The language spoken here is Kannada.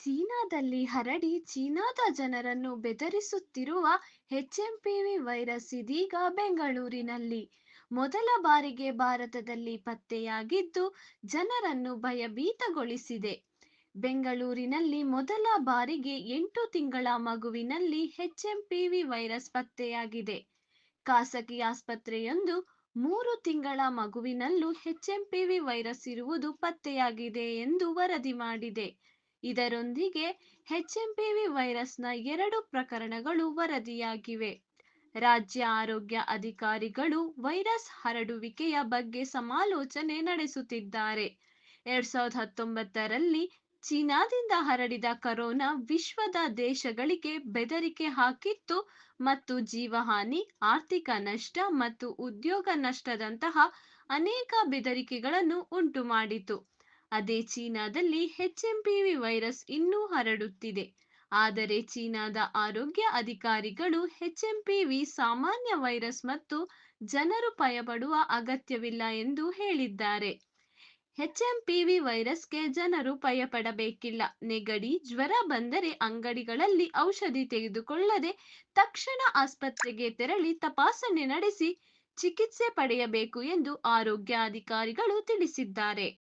ಚೀನಾದಲ್ಲಿ ಹರಡಿ ಚೀನಾದ ಜನರನ್ನು ಬೆದರಿಸುತ್ತಿರುವ ಎಚ್ಎಂಪಿವಿ ವೈರಸ್ ಇದೀಗ ಬೆಂಗಳೂರಿನಲ್ಲಿ. ಮೊದಲ ಬಾರಿಗೆ ಭಾರತದಲ್ಲಿ ಪತ್ತೆಯಾಗಿದ್ದು, ಜನರನ್ನು ಭಯಭೀತಗೊಳಿಸಿದೆ. ಬೆಂಗಳೂರಿನಲ್ಲಿ ಮೊದಲ ಬಾರಿಗೆ ಎಂಟು ತಿಂಗಳ ಮಗುವಿನಲ್ಲಿ ಎಚ್ಎಂಪಿವಿ ವೈರಸ್ ಪತ್ತೆಯಾಗಿದೆ. ಖಾಸಗಿ ಆಸ್ಪತ್ರೆಯೊಂದು ಮೂರು ತಿಂಗಳ ಮಗುವಿನಲ್ಲೂ ಎಚ್ಎಂಪಿವಿ ವೈರಸ್ ಇರುವುದು ಪತ್ತೆಯಾಗಿದೆ ಎಂದು ವರದಿ ಮಾಡಿದೆ. ಇದರೊಂದಿಗೆ ಎಚ್ಎಂಪಿವಿ ವೈರಸ್ನ ಎರಡು ಪ್ರಕರಣಗಳು ವರದಿಯಾಗಿವೆ. ರಾಜ್ಯ ಆರೋಗ್ಯ ಅಧಿಕಾರಿಗಳು ವೈರಸ್ ಹರಡುವಿಕೆಯ ಬಗ್ಗೆ ಸಮಾಲೋಚನೆ ನಡೆಸುತ್ತಿದ್ದಾರೆ. ಎರಡ್ ಸಾವಿರದ ಹತ್ತೊಂಬತ್ತರಲ್ಲಿ ಚೀನಾದಿಂದ ಹರಡಿದ ಕರೋನಾ ವಿಶ್ವದ ದೇಶಗಳಿಗೆ ಬೆದರಿಕೆ ಹಾಕಿತ್ತು ಮತ್ತು ಜೀವಹಾನಿ, ಆರ್ಥಿಕ ನಷ್ಟ ಮತ್ತು ಉದ್ಯೋಗ ನಷ್ಟದಂತಹ ಅನೇಕ ಬೆದರಿಕೆಗಳನ್ನು ಉಂಟುಮಾಡಿತು. ಅದೇ ಚೀನಾದಲ್ಲಿ ಎಚ್ಎಂಪಿವಿ ವೈರಸ್ ಇನ್ನೂ ಹರಡುತ್ತಿದೆ. ಆದರೆ ಚೀನಾದ ಆರೋಗ್ಯ ಅಧಿಕಾರಿಗಳು ಎಚ್ಎಂಪಿವಿ ಸಾಮಾನ್ಯ ವೈರಸ್ ಮತ್ತು ಜನರು ಭಯಪಡುವ ಅಗತ್ಯವಿಲ್ಲ ಎಂದು ಹೇಳಿದ್ದಾರೆ. ಎಚ್ಎಂಪಿವಿ ವೈರಸ್ಗೆ ಜನರು ಭಯಪಡಬೇಕಿಲ್ಲ. ನೆಗಡಿ, ಜ್ವರ ಬಂದರೆ ಅಂಗಡಿಗಳಲ್ಲಿ ಔಷಧಿ ತೆಗೆದುಕೊಳ್ಳದೆ ತಕ್ಷಣ ಆಸ್ಪತ್ರೆಗೆ ತೆರಳಿ ತಪಾಸಣೆ ನಡೆಸಿ ಚಿಕಿತ್ಸೆ ಪಡೆಯಬೇಕು ಎಂದು ಆರೋಗ್ಯ ಅಧಿಕಾರಿಗಳು ತಿಳಿಸಿದ್ದಾರೆ.